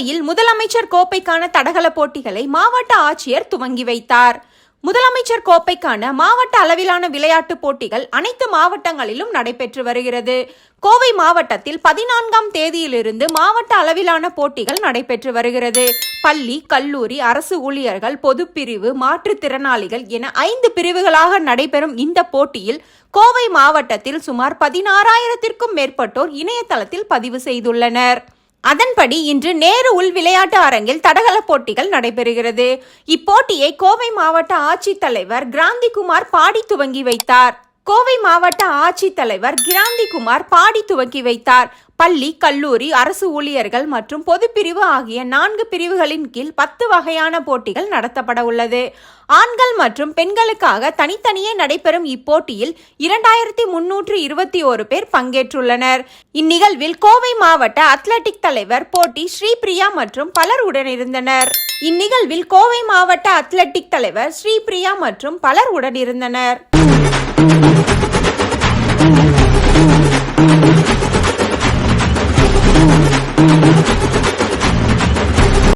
கோவையில் முதலமைச்சர் கோப்பைக்கான தடகள போட்டிகளை மாவட்ட ஆட்சியர் துவங்கி வைத்தார். முதலமைச்சர் கோப்பைக்கான மாவட்ட அளவிலான விளையாட்டுப் போட்டிகள் அனைத்து மாவட்டங்களிலும் நடைபெற்று வருகிறது. கோவை மாவட்டத்தில் பதினான்காம் தேதியிலிருந்து மாவட்ட அளவிலான போட்டிகள் நடைபெற்று வருகிறது. பள்ளி கல்லூரி அரசு ஊழியர்கள் பொதுப்பிரிவு மாற்றுத்திறனாளிகள் என ஐந்து பிரிவுகளாக நடைபெறும் இந்த போட்டியில் கோவை மாவட்டத்தில் சுமார் பதினாறாயிரத்திற்கும் மேற்பட்டோர் இணையதளத்தில் பதிவு செய்துள்ளனர். அதன்படி இன்று நேரு உள் விளையாட்டு அரங்கில் தடகள போட்டிகள் நடைபெறுகிறது. இப்போட்டியை கோவை மாவட்ட ஆட்சித்தலைவர் கிராந்திகுமார் பாடி துவங்கி வைத்தார். கோவை மாவட்ட ஆட்சித்தலைவர் கிராந்திகுமார் பாடி துவக்கி வைத்தார். பள்ளி கல்லூரி அரசு ஊழியர்கள் மற்றும் பொதுப்பிரிவு ஆகிய நான்கு பிரிவுகளின் கீழ் பத்து வகையான போட்டிகள் நடத்தப்பட உள்ளது. ஆண்கள் மற்றும் பெண்களுக்காக தனித்தனியே நடைபெறும் இப்போட்டியில் இரண்டாயிரத்தி முன்னூற்று இருபத்தி ஒரு பேர் பங்கேற்றுள்ளனர். இந்நிகழ்வில் கோவை மாவட்ட அத்லெட்டிக் தலைவர் போட்டி ஸ்ரீபிரியா மற்றும் பலர் உடனிருந்தனர். இந்நிகழ்வில் கோவை மாவட்ட அத்லெட்டிக் தலைவர் ஸ்ரீபிரியா மற்றும் பலர் உடனிருந்தனர். Thank you.